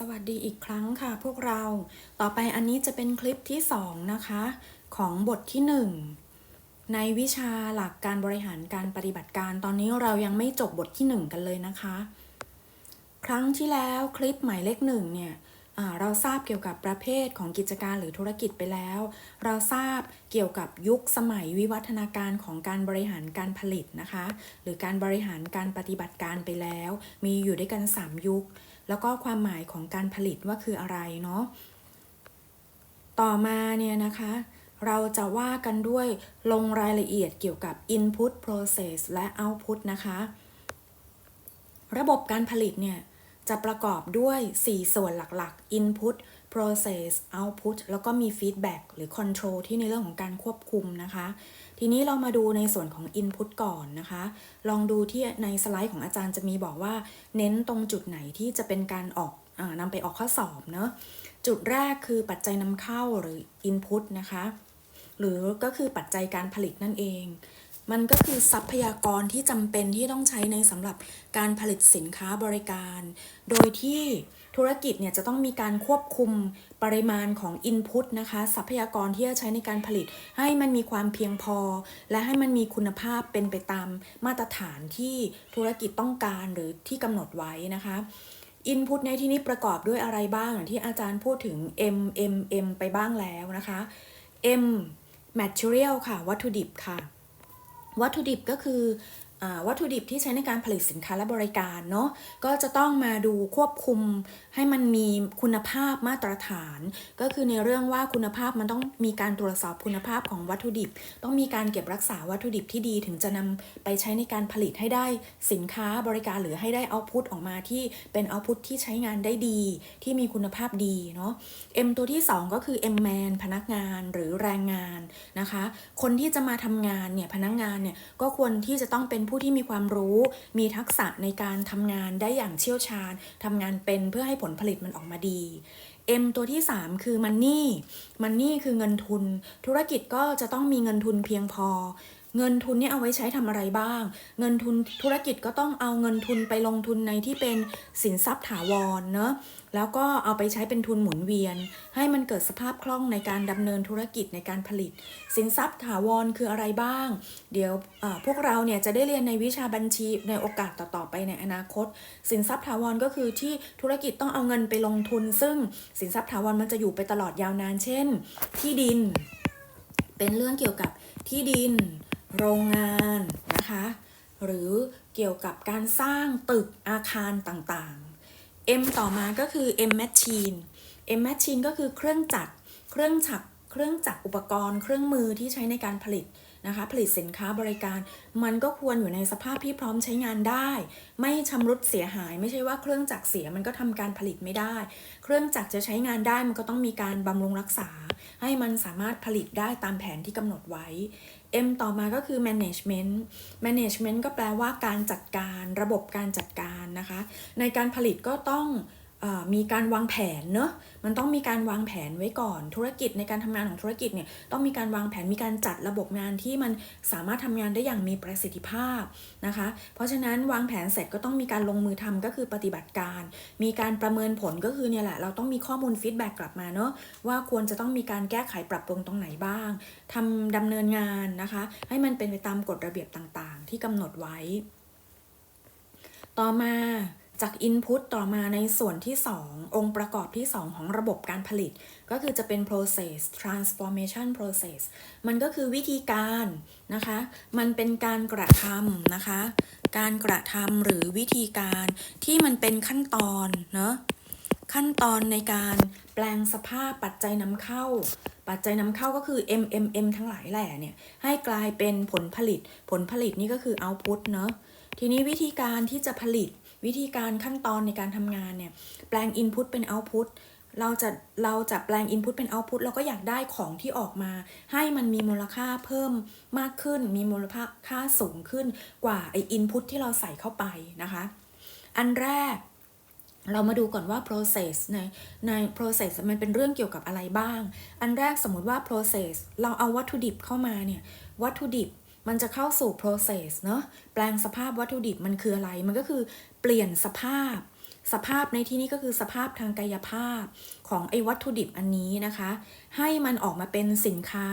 สวัสดีอีกครั้งค่ะพวกเรา ต่อไปอันนี้จะเป็นคลิปที่ 2 นะคะ ของบทที่ 1 ในวิชาหลักการบริหารการปฏิบัติการ ตอนนี้เรายังไม่จบบทที่ 1 กันเลยนะคะ ครั้งที่แล้วคลิปหมายเลขหนึ่งเนี่ยเราทราบเกี่ยวกับประเภทของกิจการหรือธุรกิจไปแล้ว เราทราบเกี่ยวกับยุคสมัยวิวัฒนาการของการบริหารการผลิตนะคะ หรือการบริหารการปฏิบัติการไปแล้ว มีอยู่ด้วยกัน 3 ยุค แล้วก็ความหมายของการผลิตว่าคืออะไรเนาะต่อมาเนี่ยนะคะ เราจะว่ากันด้วยลงรายละเอียดเกี่ยวกับ input process และ output นะคะ ระบบการผลิตเนี่ย จะประกอบด้วย 4 ส่วนหลักๆ input process output แล้วก็มี feedback หรือ control ที่ในเรื่องของการควบคุมนะคะ ทีนี้เรามาดูในส่วนของ input ก่อนนะคะ ลองดูที่ในสไลด์ของอาจารย์จะมีบอกว่า เน้นตรงจุดไหนที่จะเป็นการออกอนำไปออกข้อสอบเนาะจุดแรกคือปัจจัยนำเข้าหรือ input นะคะ หรือก็คือปัจจัยการผลิตนั่นเอง มันก็คือทรัพยากรที่จำเป็นที่ต้องใช้ในสำหรับการผลิตสินค้าบริการ โดยที่ ธุรกิจเนี่ยจะต้องมีการควบคุมปริมาณของ Input นะคะ ทรัพยากรที่จะใช้ในการผลิต ให้มันมีความเพียงพอ และให้มันมีคุณภาพเป็นไปตามมาตรฐานที่ธุรกิจต้องการหรือที่กำหนดไว้นะคะ Input ในที่นี้ประกอบด้วยอะไรบ้างอย่างที่อาจารย์พูดถึง M M M ไปบ้างแล้วนะคะ M material ค่ะ วัตถุดิบค่ะ วัตถุดิบก็คือ วัตถุดิบที่ใช้ในการผลิตสินค้าและบริการเนาะก็จะต้องมาดูควบคุมให้มันมีคุณภาพมาตรฐาน ก็คือในเรื่องว่าคุณภาพมันต้องมีการตรวจสอบคุณภาพของวัตถุดิบ ต้องมีการเก็บรักษาวัตถุดิบที่ดีถึงจะนำไปใช้ในการผลิตให้ได้สินค้าบริการหรือให้ได้เอาพุตออกมาที่เป็นเอาพุตที่ใช้งานได้ดี ที่มีคุณภาพดีเนาะ M ตัวที่ 2 ก็คือ M man พนักงานหรือแรงงานนะคะ คนที่จะมาทำงานเนี่ยพนักงานเนี่ยก็ควรที่จะต้องเป็นผู้ที่มีความรู้ มีทักษะในการทำงานได้อย่างเชี่ยวชาญทำงานเป็นเพื่อให้ผลผลิตมันออกมาดี M ตัวที่ 3 คือมันนี่มันนี่คือเงินทุน ธุรกิจก็จะต้องมีเงินทุนเพียงพอ เงินทุนเนี่ยเอาไว้ใช้ทำอะไรบ้าง เงินทุนธุรกิจก็ต้องเอาเงินทุนไปลงทุนในที่เป็นสินทรัพย์ถาวรเนอะแล้วก็เอาไปใช้เป็นทุนหมุนเวียน ให้มันเกิดสภาพคล่องในการดำเนินธุรกิจในการผลิต สินทรัพย์ถาวรคืออะไรบ้าง เดี๋ยวพวกเราเนี่ยจะได้เรียนในวิชาบัญชีในโอกาสต่อๆไปในอนาคต สินทรัพย์ถาวรก็คือที่ธุรกิจต้องเอาเงินไปลงทุน ซึ่งสินทรัพย์ถาวรมันจะอยู่ไปตลอดยาวนาน เช่น ที่ดิน เป็นเรื่องเกี่ยวกับที่ดิน โรงงานนะคะ หรือเกี่ยวกับการสร้างตึกอาคารต่างๆ M ต่อมาก็คือ M machine M machine ก็คือเครื่องจักร เครื่องจักร เครื่องจักรอุปกรณ์ เครื่องมือที่ใช้ในการผลิตนะคะ ผลิตสินค้าบริการ มันก็ควรอยู่ในสภาพที่พร้อมใช้งานได้ ไม่ชำรุดเสียหาย ไม่ใช่ว่าเครื่องจักรเสียมันก็ทำการผลิตไม่ได้ เครื่องจักรจะใช้งานได้มันก็ต้องมีการบำรุงรักษา ให้มันสามารถผลิตได้ตามแผนที่กำหนดไว้ M ต่อมาก็คือ management management ก็แปลว่าการจัดการ ระบบการจัดการนะคะ ในการผลิตก็ต้อง มีการวางแผนเนอะมันต้องมีการวางแผนไว้ก่อนธุรกิจในการทำงานของธุรกิจเนี่ยต้องมีการวางแผนมีการจัดระบบงานที่มันสามารถทำงานได้อย่างมีประสิทธิภาพนะคะ เพราะฉะนั้นวางแผนเสร็จก็ต้องมีการลงมือทำก็คือปฏิบัติการ มีการประเมินผลก็คือเนี่ยแหละเราต้องมีข้อมูลฟีดแบ็กกลับมาเนอะว่าควรจะต้องมีการแก้ไขปรับปรุงตรงไหนบ้างทำดำเนินงานนะคะ ให้มันเป็นไปตามกฎระเบียบต่างๆ ที่กำหนดไว้ ต่อมา จาก Input ต่อมาในส่วนที่ 2 องค์ประกอบที่ 2 ของระบบการผลิต ก็คือจะเป็น process transformation process มันก็คือวิธีการนะคะ มันเป็นการกระทำนะคะ การกระทำหรือวิธีการที่มันเป็นขั้นตอนเนาะขั้นตอนในการแปลงสภาพปัจจัยนำเข้า ปัจจัยนำเข้าก็คือ MMM ทั้งหลายแหล่เนี่ยให้กลายเป็นผลผลิต ผลผลิตนี่ก็คือ output เนาะทีนี้วิธีการที่จะผลิต วิธีการขั้นตอนในการทำงานเนี่ยแปลง input เป็น output เราจะเราจะแปลง input เป็น output เราก็อยากได้ของที่ออกมา ให้มันมีมูลค่าเพิ่มมากขึ้น มีมูลค่าสูงขึ้นกว่าไอ้ input ที่เราใส่เข้าไปนะคะ อันแรกเรามาดูก่อนว่า process ในใน process มันเป็นเรื่องเกี่ยวกับอะไรบ้าง อันแรกสมมุติว่า process เราเอาวัตถุดิบเข้ามาเนี่ย วัตถุดิบ มันจะเข้าสู่ process เนอะแปลงสภาพวัตถุดิบมันคืออะไร มันก็คือเปลี่ยนสภาพ สภาพในที่นี้ก็คือสภาพทางกายภาพของไอ้วัตถุดิบอันนี้นะคะ ให้มันออกมาเป็นสินค้า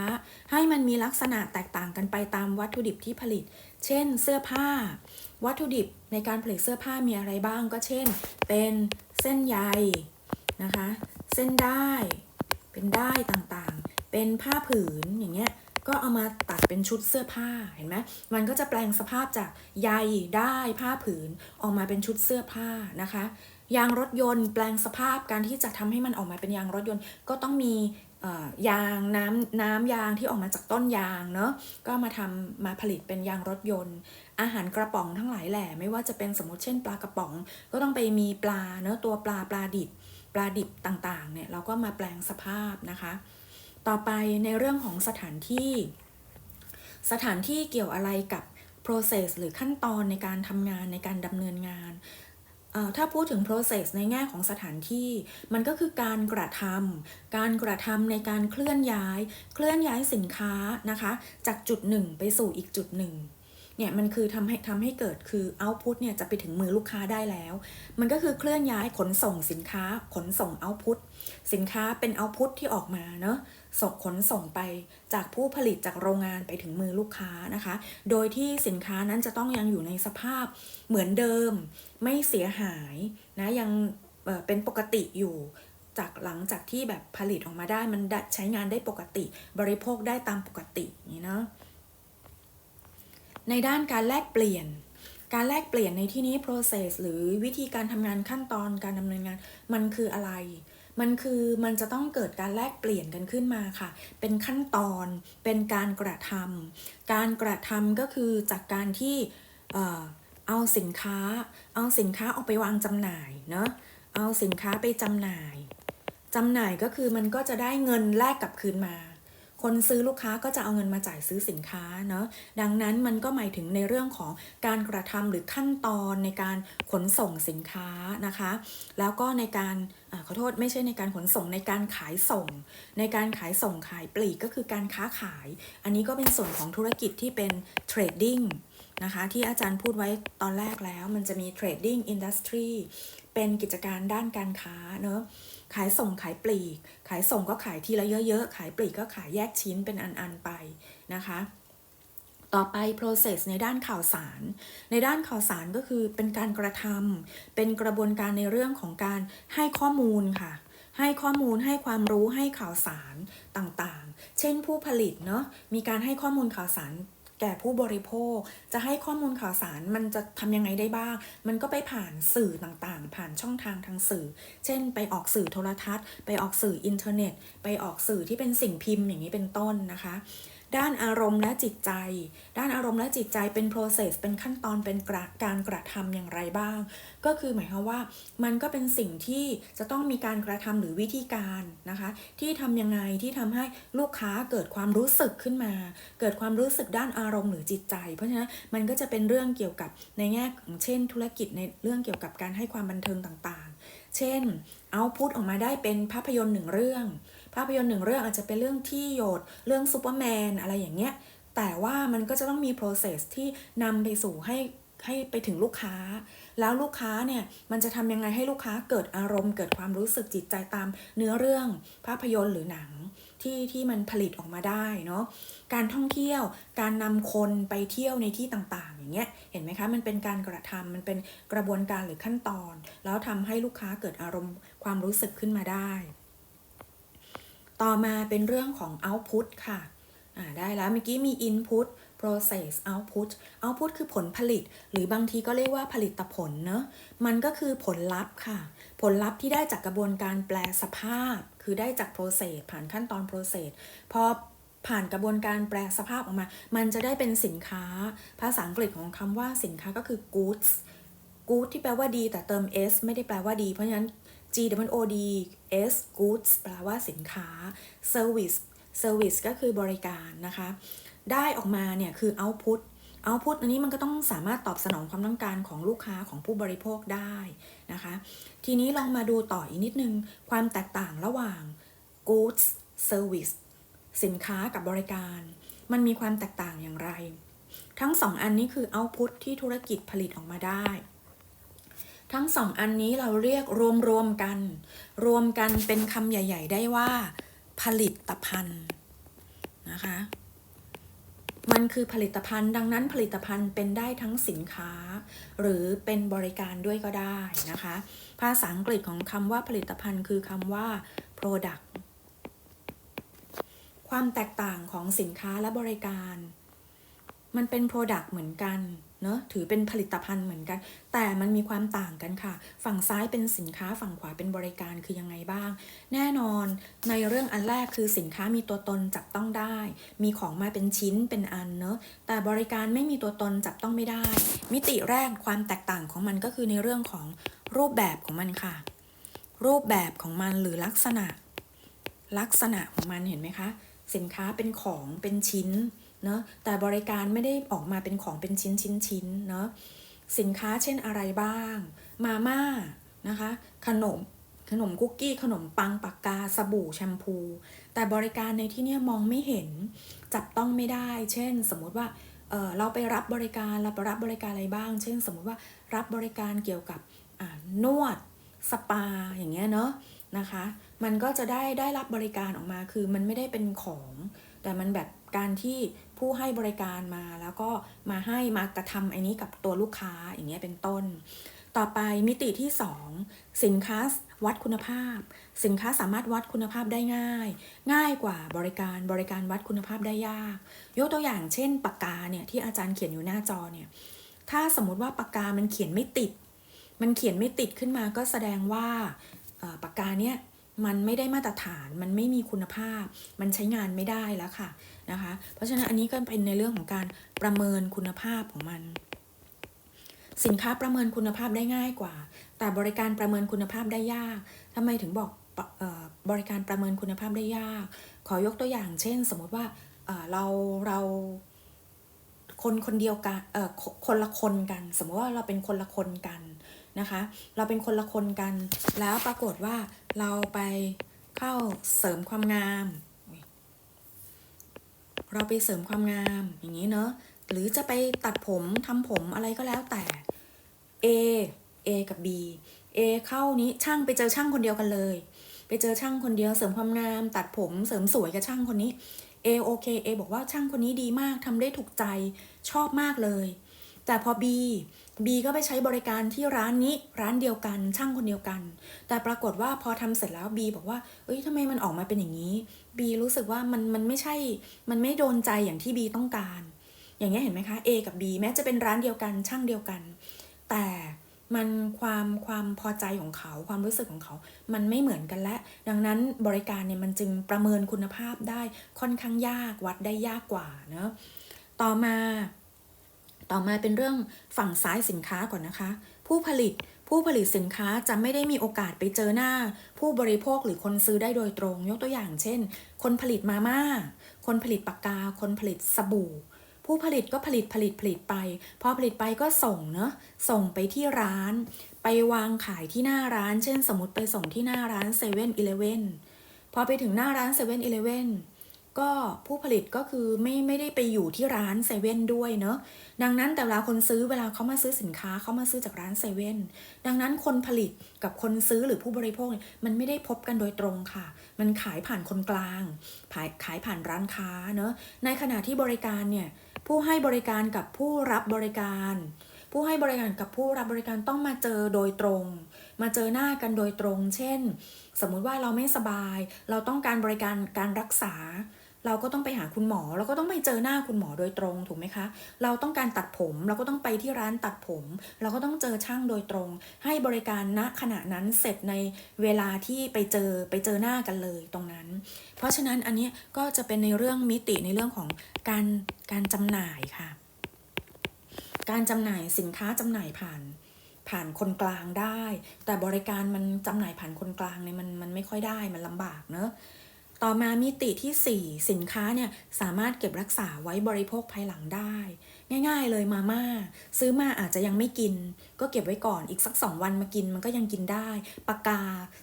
ให้มันมีลักษณะแตกต่างกันไปตามวัตถุดิบที่ผลิต เช่น เสื้อผ้า วัตถุดิบในการผลิตเสื้อผ้ามีอะไรบ้างก็เช่น เป็นเส้นใยนะคะ เส้นได้ เป็นได้ต่างๆ เป็นผ้าผืนอย่างเงี้ย ก็เอามาตัดเป็นชุดเสื้อผ้าเห็นไหมมันก็จะแปลงสภาพจากใยได้ผ้าผืนออกมาเป็นชุดเสื้อผ้านะคะ ยางรถยนต์แปลงสภาพการที่จะทำให้มันออกมาเป็นยางรถยนต์ ก็ต้องมียางน้ำน้ำยางที่ออกมาจากต้นยางเนาะก็มาทำมาผลิตเป็นยางรถยนต์ อาหารกระป๋องทั้งหลายแหละไม่ว่าจะเป็นสมมติเช่นปลากระป๋อง ก็ต้องไปมีปลาเนาะตัวปลาปลาดิบปลาดิบต่างๆเนี่ยเราก็มาแปลงสภาพนะคะ ต่อไปในเรื่องของสถานที่ สถานที่เกี่ยวอะไรกับ process หรือขั้นตอนในการทำงานในการดำเนินงานถ้าพูดถึง process ในแง่ของสถานที่ มันก็คือการกระทำการกระทำในการเคลื่อนย้าย เคลื่อนย้ายสินค้านะคะ จากจุดหนึ่งไปสู่อีกจุดหนึ่ง เนี่ยมันคือทำให้ทำให้เกิดคือ output เนี่ยจะไปถึงมือลูกค้าได้แล้ว มันก็คือเคลื่อนย้ายขนส่งสินค้าขนส่ง output สินค้าเป็น output ที่ออกมาเนาะส่งขนส่งไปจากผู้ผลิตจากโรงงานไปถึงมือลูกค้านะคะ โดยที่สินค้านั้นจะต้องยังอยู่ในสภาพเหมือนเดิม ไม่เสียหายนะยังเป็นปกติอยู่จากหลังจากที่แบบผลิตออกมาได้มันใช้งานได้ปกติ บริโภคได้ตามปกตินี้เนาะ ในด้านการแลกเปลี่ยน การแลกเปลี่ยนในที่นี้ process หรือวิธีการทำงานขั้นตอนการดำเนินงาน มันคืออะไร มันคือมันจะต้องเกิดการแลกเปลี่ยนกันขึ้นมาค่ะ เป็นขั้นตอน เป็นการกระทำการกระทำก็คือจากการที่เอาสินค้า เอาสินค้าออกไปวางจำหน่ายเนาะ เอาสินค้าไปจำหน่ายจำหน่ายก็คือมันก็จะได้เงินแลกกลับคืนมา คนซื้อลูกค้าก็จะเอาเงินมาจ่ายซื้อสินค้าเนาะดังนั้นมันก็หมายถึงในเรื่องของการกระทำหรือขั้นตอนในการขนส่งสินค้านะคะ แล้วก็ในการอขอโทษไม่ใช่ในการขนส่งในการขายส่ง ในการขายส่งขายปลีกก็คือการค้าขาย อันนี้ก็เป็นส่วนของธุรกิจที่เป็นเทรดดิ้งนะคะที่อาจารย์พูดไว้ตอนแรกแล้วมันจะมีเทรดดิ้งอินดัสทรีเป็นกิจการด้านการค้าเนาะ ขายส่งขายปลีก ขายส่งก็ขายทีละเยอะๆ ขายปลีกก็ขายแยกชิ้นเป็นอันๆไปนะคะ ต่อไป process ในด้านข่าวสาร ในด้านข่าวสารก็คือเป็นการกระทำเป็นกระบวนการในเรื่องของการให้ข้อมูลค่ะ ให้ข้อมูลให้ความรู้ให้ข่าวสารต่างๆ เช่นผู้ผลิตเนาะมีการให้ข้อมูลข่าวสาร แก่ผู้บริโภค จะให้ข้อมูลข่าวสารมันจะทำยังไงได้บ้าง มันก็ไปผ่านสื่อต่างๆ ผ่านช่องทางทางสื่อ เช่น ไปออกสื่อโทรทัศน์ ไปออกสื่ออินเทอร์เน็ต ไปออกสื่อที่เป็นสิ่งพิมพ์อย่างนี้เป็นต้นนะคะ ด้านอารมณ์และจิตใจ ด้านอารมณ์และจิตใจเป็น process เป็นขั้นตอนเป็นกการกระทำอย่างไรบ้าง ก็คือหมายความว่ามันก็เป็นสิ่งที่จะต้องมีการกระทำหรือวิธีการนะคะ ที่ทำยังไงที่ทำให้ลูกค้าเกิดความรู้สึกขึ้นมา เกิดความรู้สึกด้านอารมณ์หรือจิตใจ เพราะฉะนั้นมันก็จะเป็นเรื่องเกี่ยวกับในแง่ของเช่น ธุรกิจในเรื่องเกี่ยวกับการให้ความบันเทิงต่างๆ เช่นเอาพุทออกมาได้เป็นภาพยนตร์หนึ่งเรื่อง ภาพยนตร์หนึ่งเรื่องอาจจะเป็นเรื่องที่โยดเรื่องซูเปอร์แมนอะไรอย่างเงี้ย แต่ว่ามันก็จะต้องมี process ที่นำไปสู่ให้ให้ไปถึงลูกค้า แล้วลูกค้าเนี่ยมันจะทำยังไงให้ลูกค้าเกิดอารมณ์ เกิดความรู้สึกจิตใจตามเนื้อเรื่องภาพยนตร์หรือหนังที่ที่มันผลิตออกมาได้เนาะการท่องเที่ยวการนำคนไปเที่ยวในที่ต่างๆ อย่างเงี้ยเห็นไหมคะมันเป็นการกระทำมันเป็นกระบวนการหรือขั้นตอน แล้วทำให้ลูกค้าเกิดอารมณ์ความรู้สึกขึ้นมาได้ ต่อมาเป็นเรื่องของ output ค่ะได้แล้วเมื่อกี้มี input process output output คือผลผลิต หรือบางทีก็เรียกว่าผลิตผลเนอะมันก็คือผลลัพธ์ค่ะ ผลลัพธ์ที่ได้จากกระบวนการแปลสภาพ คือได้จาก process ผ่านขั้นตอน process พอผ่านกระบวนการแปลสภาพออกมา มันจะได้เป็นสินค้า ภาษาอังกฤษของคำว่าสินค้าก็คือ goods good ที่แปลว่าดีแต่เติม s ไม่ได้แปลว่าดี เพราะฉะนั้น G W O D S goods แปลว่าสินค้า service service ก็คือบริการนะคะ ได้ออกมาเนี่ยคือ output output อันนี้มันก็ต้องสามารถตอบสนองความต้องการของลูกค้าของผู้บริโภคได้นะคะ ทีนี้ลองมาดูต่ออีกนิดนึง ความแตกต่างระหว่าง goods service สินค้ากับบริการ มันมีความแตกต่างอย่างไร ทั้งสองอันนี้คือ output ที่ธุรกิจผลิตออกมาได้ ทั้งสองอันนี้เราเรียกรวมๆกัน รวมกันเป็นคำใหญ่ ๆ ได้ว่า ผลิตภัณฑ์นะคะ มันคือผลิตภัณฑ์ ดังนั้นผลิตภัณฑ์เป็นได้ทั้งสินค้า หรือเป็นบริการด้วยก็ได้นะคะ ภาษาอังกฤษของคำว่าผลิตภัณฑ์คือคำว่า product ความแตกต่างของสินค้าและบริการ มันเป็น product เหมือนกัน เนอะถือเป็นผลิตภัณฑ์เหมือนกัน แต่มันมีความต่างกันค่ะ ฝั่งซ้ายเป็นสินค้าฝั่งขวาเป็นบริการคือยังไงบ้าง แน่นอนในเรื่องอันแรกคือสินค้ามีตัวตนจับต้องได้ มีของมาเป็นชิ้นเป็นอันเนอะแต่บริการไม่มีตัวตนจับต้องไม่ได้ มิติแรกความแตกต่างของมันก็คือในเรื่องของรูปแบบของมันค่ะ รูปแบบของมันหรือลักษณะ ลักษณะของมันเห็นไหมคะ สินค้าเป็นของเป็นชิ้น เนาะแต่บริการไม่ได้ออกมาเป็นของเป็นชิ้นชิ้นชิ้นเนาะสินค้าเช่นอะไรบ้าง มาม่านะคะ ขนมขนมคุกกี้ ขนมปังปากกาสบู่แชมพู แต่บริการในที่นี้มองไม่เห็น จับต้องไม่ได้ เช่น สมมติว่าเเราไปรับบริการเราไปรับบริการอะไรบ้าง เช่น สมมติว่ารับบริการเกี่ยวกับนวดสปาอย่างเงี้ยเนาะนะคะ มันก็จะได้ได้รับบริการออกมาคือมันไม่ได้เป็นของ แต่มันแบบการที่ ผู้ให้บริการมา แล้วก็มาให้มากระทำไอ้นี้กับตัวลูกค้าอย่างเงี้ยเป็นต้น ต่อไปมิติที่ 2 สินค้าวัดคุณภาพ สินค้าสามารถวัดคุณภาพได้ง่าย ง่ายกว่าบริการบริการวัดคุณภาพได้ยาก ยกตัวอย่างเช่นปากกาเนี่ยที่อาจารย์เขียนอยู่หน้าจอเนี่ยถ้าสมมุติว่าปากกามันเขียนไม่ติด มันเขียนไม่ติดขึ้นมาก็แสดงว่าปากกาเนี่ย มันไม่ได้มาตรฐานมันไม่มีคุณภาพ มันใช้งานไม่ได้แล้วค่ะนะคะ เพราะฉะนั้นอันนี้ก็เป็นในเรื่องของการประเมินคุณภาพของมัน สินค้าประเมินคุณภาพได้ง่ายกว่า แต่บริการประเมินคุณภาพได้ยากทำไมถึงบอกบริการประเมินคุณภาพได้ยาก ขอยกตัวอย่าง เช่น สมมติว่าเราเราคนคนเดียวกันคนละคนกัน สมมติว่าเราเป็นคนละคนกัน นะคะ เราเป็นคนละคนกัน แล้วปรากฏว่าเราไปเข้าเสริมความงาม เราไปเสริมความงามอย่างนี้เนอะหรือจะไปตัดผมทำผมอะไรก็แล้วแต่ A A กับ B A เข้านี้ช่างไปเจอช่างคนเดียวกันเลย ไปเจอช่างคนเดียวเสริมความงาม ตัดผมเสริมสวยกับช่างคนนี้ A โอเค A บอกว่าช่างคนนี้ดีมากทำได้ถูกใจชอบมากเลย แต่พอ B B ก็ไปใช้บริการที่ร้านนี้ร้านเดียวกัน ช่างคนเดียวกัน แต่ปรากฏว่าพอทำเสร็จแล้ว B บอกว่าเอ้ยทำไมมันออกมาเป็นอย่างนี้ B รู้สึกว่ามันมันไม่ใช่ มันไม่โดนใจอย่างที่ B ต้องการ อย่างเงี้ยเห็นไหมคะ A กับ B แม้จะเป็นร้านเดียวกัน ช่างเดียวกัน แต่มันความความพอใจของเขาความรู้สึกของเขา มันไม่เหมือนกันและ ดังนั้นบริการเนี่ยมันจึงประเมินคุณภาพได้ค่อนข้างยากวัดได้ยากกว่าเนะต่อมา ต่อมาเป็นเรื่องฝั่งซ้ายสินค้าก่อนนะคะ ผู้ผลิตผู้ผลิตสินค้าจะไม่ได้มีโอกาสไปเจอหน้า ผู้บริโภคหรือคนซื้อได้โดยตรง ยกตัวอย่างเช่น คนผลิตมาม่า คนผลิตปากกา คนผลิตสบู่ ผู้ผลิตก็ผลิตผลิตผลิตไป พอผลิตไปก็ส่งเนอะส่งไปที่ร้าน ไปวางขายที่หน้าร้าน เช่น สมมติไปส่งที่หน้าร้านเซเว่นอีเลเว่นพอไปถึงหน้าร้านเซเว่นอีเลเว่น ก็ผู้ผลิตก็คือไม่ไม่ได้ไปอยู่ที่ร้านเซเว่นด้วยเนอะดังนั้นแต่เวลาคนซื้อเวลาเขามาซื้อสินค้าเขามาซื้อจากร้านเซเว่นดังนั้นคนผลิตกับคนซื้อหรือผู้บริโภคมันไม่ได้พบกันโดยตรงค่ะ มันขายผ่านคนกลางขายขายผ่านร้านค้าเนอะในขณะที่บริการเนี่ยผู้ให้บริการกับผู้รับบริการ ผู้ให้บริการกับผู้รับบริการต้องมาเจอโดยตรง มาเจอหน้ากันโดยตรง เช่น สมมุติว่าเราไม่สบาย เราต้องการบริการการรักษา เราก็ต้องไปหาคุณหมอ เราก็ต้องไปเจอหน้าคุณหมอโดยตรงถูกไหมคะ เราต้องการตัดผม เราก็ต้องไปที่ร้านตัดผม เราก็ต้องเจอช่างโดยตรง ให้บริการณขณะนั้นเสร็จในเวลาที่ไปเจอไปเจอหน้ากันเลยตรงนั้น เพราะฉะนั้นอันนี้ก็จะเป็นในเรื่องมิติในเรื่องของการการจำหน่ายค่ะ การจำหน่ายสินค้าจำหน่ายผ่านผ่านคนกลางได้ แต่บริการมันจำหน่ายผ่านคนกลางเนี่ยมันมันไม่ค่อยได้มันลำบากเนอะ ต่อมามิติที่ 4 สินค้าเนี่ยสามารถเก็บรักษาไว้บริโภคภายหลังได้ ง่ายๆเลยมาม่าซื้อมาอาจจะยังไม่กิน ก็เก็บไว้ก่อนอีกสัก 2 วันมากินมันก็ยังกินได้ปากกา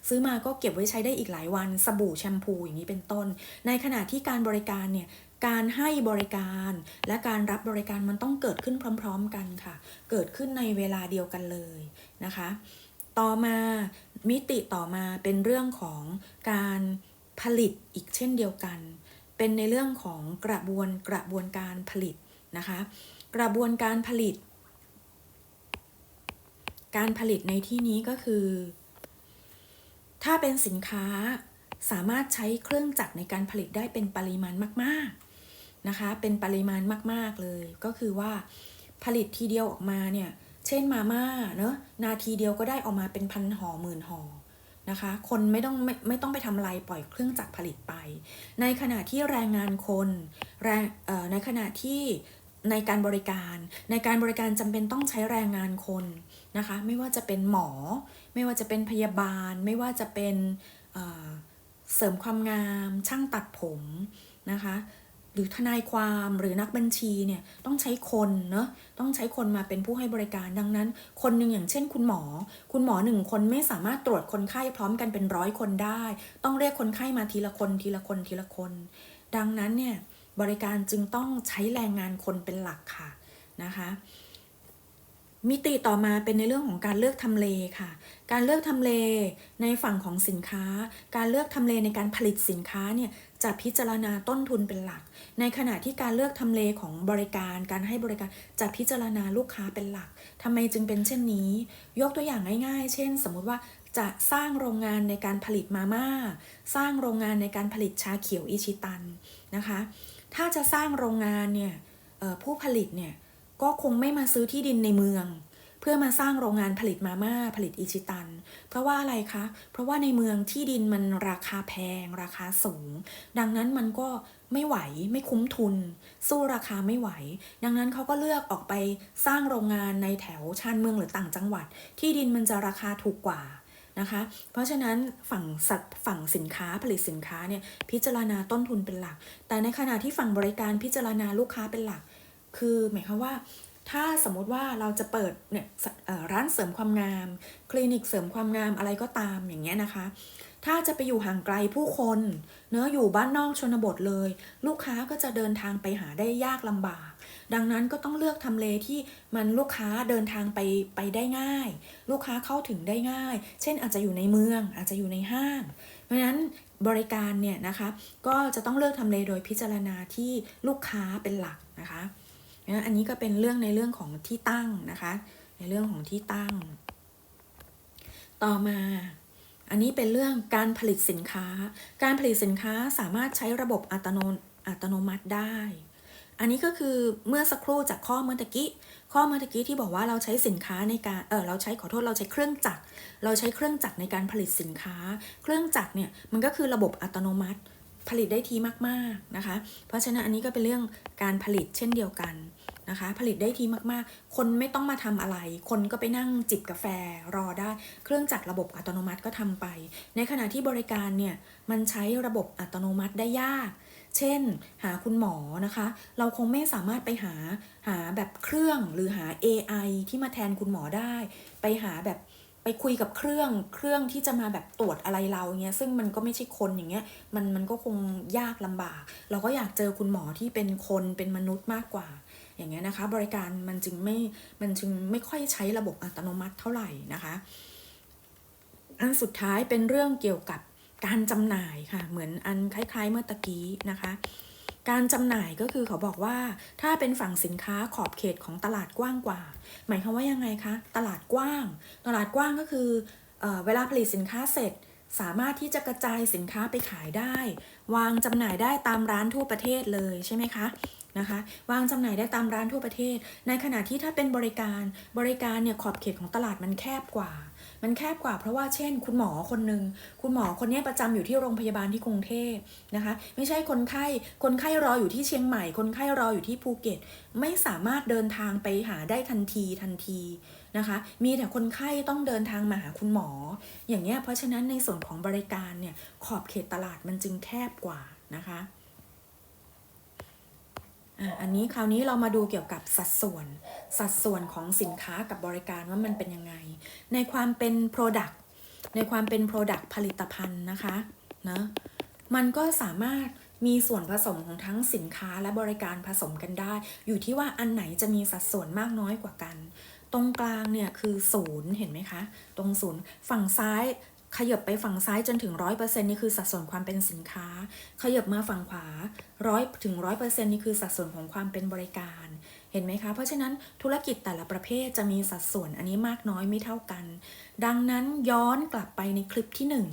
ซื้อมาก็เก็บไว้ใช้ได้อีกหลายวัน สบู่แชมพูอย่างนี้เป็นต้น ในขณะที่การบริการเนี่ยการให้บริการและการรับบริการมันต้องเกิดขึ้นพร้อม ๆ กันค่ะ เกิดขึ้นในเวลาเดียวกันเลยนะคะ ต่อมามิติต่อมาเป็นเรื่องของการ ผลิตอีกเช่นเดียวกัน เป็นในเรื่องของกระบวนกระบวนการผลิตนะคะ กระบวนการผลิต การผลิตในที่นี้ก็คือ ถ้าเป็นสินค้าสามารถใช้เครื่องจักรในการผลิตได้เป็นปริมาณมากๆนะคะ เป็นปริมาณมากๆเลย ก็คือว่าผลิตทีเดียวออกมาเนี่ย เช่นมาม่าเนอะนาทีเดียวก็ได้ออกมาเป็นพันห่อหมื่นห่อ นะคะ คนไม่ต้องไม่ไม่ต้องไปทำอะไรปล่อยเครื่องจักรผลิตไป ในขณะที่แรงงานคนแรงในขณะที่ในการบริการ ในการบริการจำเป็นต้องใช้แรงงานคนนะคะ ไม่ว่าจะเป็นหมอ ไม่ว่าจะเป็นพยาบาล ไม่ว่าจะเป็นเเสริมความงาม ช่างตัดผมนะคะ รือทนายความหรือนักบัญชีเนี่ยต้องใช้คนเนาะต้องใช้คนมาเป็นผู้ให้บริการดังนั้น คนหนึ่งอย่างเช่น คุณหมอ คุณหมอหนึ่งคนไม่สามารถตรวจคนไข้พร้อมกันเป็นร้อยคนได้ ต้องเรียกคนไข้มาทีละคนทีละคนทีละคน ดังนั้นเนี่ยบริการจึงต้องใช้แรงงานคนเป็นหลักค่ะนะคะมิติต่อมาเป็นในเรื่องของการเลือกทำเลค่ะ การเลือกทำเลในฝั่งของสินค้า การเลือกทำเลในการผลิตสินค้าเนี่ย จะพิจารณาต้นทุนเป็นหลัก ในขณะที่การเลือกทำเลของบริการการให้บริการจะพิจารณาลูกค้าเป็นหลักทำไมจึงเป็นเช่นนี้ ยกตัวอย่างง่าย ๆ เช่น สมมุติว่าจะสร้างโรงงานในการผลิตมาม่า สร้างโรงงานในการผลิตชาเขียวอิชิตันนะคะ ถ้าจะสร้างโรงงานเนี่ยผู้ผลิตเนี่ยก็คงไม่มาซื้อที่ดินในเมือง เพื่อมาสร้างโรงงานผลิตมาม่าผลิตอิชิตัน เพราะว่าอะไรคะ เพราะว่าในเมืองที่ดินมันราคาแพง ราคาสูง ดังนั้นมันก็ไม่ไหวไม่คุ้มทุน สู้ราคาไม่ไหว ดังนั้นเขาก็เลือกออกไปสร้างโรงงานในแถวชานเมืองหรือต่างจังหวัด ที่ดินมันจะราคาถูกกว่านะคะ เพราะฉะนั้นฝั่งสัตว์ฝั่งสินค้าผลิตสินค้าเนี่ยพิจารณาต้นทุนเป็นหลัก แต่ในขณะที่ฝั่งบริการพิจารณาลูกค้าเป็นหลัก คือหมายความว่า ถ้าสมมติว่าเราจะเปิดเนี่ยร้านเสริมความงาม คลินิกเสริมความงามอะไรก็ตามอย่างเงี้ยนะคะ ถ้าจะไปอยู่ห่างไกลผู้คน เนื้อะอยู่บ้านนอกชนบทเลย ลูกค้าก็จะเดินทางไปหาได้ยากลำบาก ดังนั้นก็ต้องเลือกทำเลที่มันลูกค้าเดินทางไปไปได้ง่าย ลูกค้าเข้าถึงได้ง่าย เช่นอาจจะอยู่ในเมือง อาจจะอยู่ในห้าง เพราะฉะนั้นบริการเนี่ยนะคะ ก็จะต้องเลือกทำเลโดยพิจารณาที่ลูกค้าเป็นหลักนะคะ นะอันนี้ก็เป็นเรื่องในเรื่องของที่ตั้งนะคะ ในเรื่องของที่ตั้ง ต่อมาอันนี้เป็นเรื่องการผลิตสินค้า การผลิตสินค้าสามารถใช้ระบบอัตโนอัตโนมัติได้ อันนี้ก็คือเมื่อสักครู่จากข้อเมื่อตะกี้ ข้อเมื่อตะกี้ที่บอกว่าเราใช้สินค้าในการ เออเราใช้ขอโทษเราใช้เครื่องจักร เราใช้เครื่องจักรในการผลิตสินค้า เครื่องจักรเนี่ยมันก็คือระบบอัตโนมัติ ผลิตได้ทีมากๆนะคะ เพราะฉะนั้นอันนี้ก็เป็นเรื่องการผลิตเช่นเดียวกัน นะคะ ผลิตได้ทีมากๆ คนไม่ต้องมาทำอะไร คนก็ไปนั่งจิบกาแฟรอได้ เครื่องจักรระบบอัตโนมัติก็ทำไป ในขณะที่บริการเนี่ยมันใช้ระบบอัตโนมัติได้ยาก เช่น หาคุณหมอนะคะ เราคงไม่สามารถไปหาหาแบบเครื่องหรือหา AI ที่มาแทนคุณหมอได้ ไปหาแบบไปคุยกับเครื่องเครื่องที่จะมาแบบตรวจอะไรเราเงี้ยซึ่งมันก็ไม่ใช่คนอย่างเงี้ยมันมันก็คงยากลำบาก เราก็อยากเจอคุณหมอที่เป็นคนเป็นมนุษย์มากกว่า อย่างเงี้ยนะคะ บริการมันจึงไม่มันจึงไม่ค่อยใช้ระบบอัตโนมัติเท่าไหร่นะคะ อันสุดท้ายเป็นเรื่องเกี่ยวกับการจำหน่ายค่ะ เหมือนอันคล้าย ๆ เมื่อตะกี้นะคะการจำหน่ายก็คือเขาบอกว่าถ้าเป็นฝั่งสินค้าขอบเขตของตลาดกว้างกว่า หมายความว่ายังไงคะ ตลาดกว้าง ตลาดกว้างก็คือเออเวลาผลิตสินค้าเสร็จ สามารถที่จะกระจายสินค้าไปขายได้ วางจำหน่ายได้ตามร้านทั่วประเทศเลยใช่ไหมคะ นะคะวางจำหน่ายได้ตามร้านทั่วประเทศ ในขณะที่ถ้าเป็นบริการบริการเนี่ยขอบเขตของตลาดมันแคบกว่า มันแคบกว่าเพราะว่าเช่น คุณหมอคนหนึ่งคุณหมอคนนี้ประจำอยู่ที่โรงพยาบาลที่กรุงเทพนะคะไม่ใช่คนไข้คนไข้รออยู่ที่เชียงใหม่ คนไข้รออยู่ที่ภูเก็ต ไม่สามารถเดินทางไปหาได้ทันทีทันทีนะคะมีแต่คนไข้ต้องเดินทางมาหาคุณหมอ อย่างเงี้ยเพราะฉะนั้นในส่วนของบริการเนี่ยขอบเขตตลาดมันจึงแคบกว่านะคะ อันนี้คราวนี้เรามาดูเกี่ยวกับสัดส่วน สัดส่วนของสินค้ากับบริการว่ามันเป็นยังไง ในความเป็น Product ในความเป็น Product ผลิตภัณฑ์นะคะนะมันก็สามารถมีส่วนผสมของทั้งสินค้าและบริการผสมกันได้ อยู่ที่ว่าอันไหนจะมีสัดส่วนมากน้อยกว่ากัน ตรงกลางเนี่ยคือศูนย์เห็นไหมคะ ตรงศูนย์ฝั่งซ้าย ขยับไปฝั่งซ้ายจนถึงร้อยเปอร์เซ็นนี่คือสัดส่วนความเป็นสินค้า ขยับมาฝั่งขวาร้อยถึงร้อยเปอร์เซ็นต์นี่คือสัดส่วนของความเป็นบริการ เห็นไหมคะ เพราะฉะนั้นธุรกิจแต่ละประเภทจะมีสัดส่วนอันนี้มากน้อยไม่เท่ากัน ดังนั้นย้อนกลับไปในคลิปที่หนึ่ง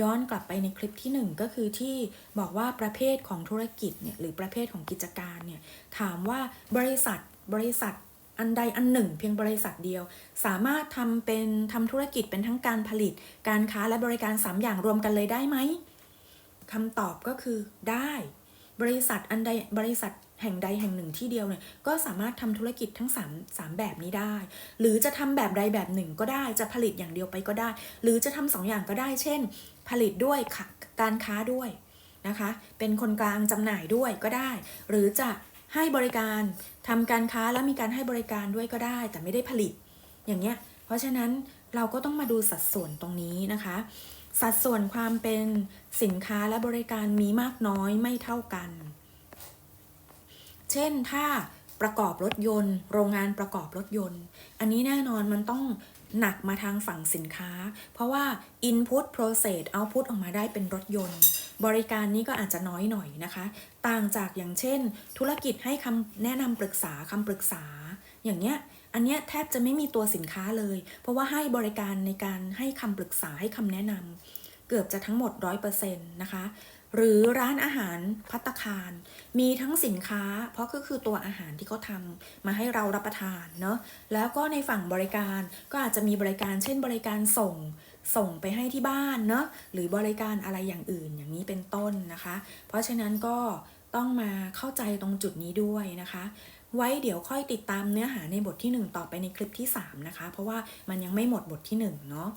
ย้อนกลับไปในคลิปที่หนึ่งก็คือที่บอกว่าประเภทของธุรกิจเนี่ยหรือประเภทของกิจการเนี่ยถามว่าบริษัทบริษัท อันใดอันหนึ่ง เพียงบริษัทเดียว สามารถทำเป็นทำธุรกิจเป็นทั้งการผลิต การค้าและบริการ 3 อย่างรวมกันเลยได้ไหมคำตอบก็คือได้ บริษัทอันใดบริษัทแห่งใดแห่งหนึ่งที่เดียวเนี่ยก็สามารถทำธุรกิจทั้ง3 3แบบนี้ได้ หรือจะทำแบบใดแบบหนึ่งก็ได้จะผลิตอย่างเดียวไปก็ได้ หรือจะทำสองอย่างก็ได้ เช่น ผลิตด้วยการค้าด้วยนะคะ เป็นคนกลางจำหน่ายด้วยก็ได้ หรือจะ ให้บริการทำการค้าแล้วมีการให้บริการด้วยก็ได้ แต่ไม่ได้ผลิตอย่างเงี้ยเพราะฉะนั้นเราก็ต้องมาดูสัดส่วนตรงนี้นะคะ สัดส่วนความเป็นสินค้าและบริการมีมากน้อยไม่เท่ากัน เช่นถ้าประกอบรถยนต์ โรงงานประกอบรถยนต์ อันนี้แน่นอนมันต้องหนักมาทางฝั่งสินค้า เพราะว่า input process output ออกมาได้เป็นรถยนต์ บริการนี้ก็อาจจะน้อยหน่อยนะคะ ต่างจากอย่างเช่น ธุรกิจให้คำแนะนำปรึกษาคำปรึกษา อย่างเนี้ยอันเนี้ยแทบจะไม่มีตัวสินค้าเลย เพราะว่าให้บริการในการให้คำปรึกษาให้คำแนะนำเกือบจะทั้งหมด 100%นะคะหรือร้านอาหารพัตคาร มีทั้งสินค้า เพราะก็คือตัวอาหารที่เขาทำมาให้เรารับประทานเนาะแล้วก็ในฝั่งบริการก็อาจจะมีบริการเช่นบริการส่ง ส่งไปให้ที่บ้านเนาะหรือบริการอะไรอย่างอื่นอย่างนี้เป็นต้นนะคะ เพราะฉะนั้นก็ต้องมาเข้าใจตรงจุดนี้ด้วยนะคะ ไว้เดี๋ยวค่อยติดตามเนื้อหาในบทที่ 1 ต่อไปในคลิปที่ 3 นะคะ เพราะว่ามันยังไม่หมดบทที่1เนาะ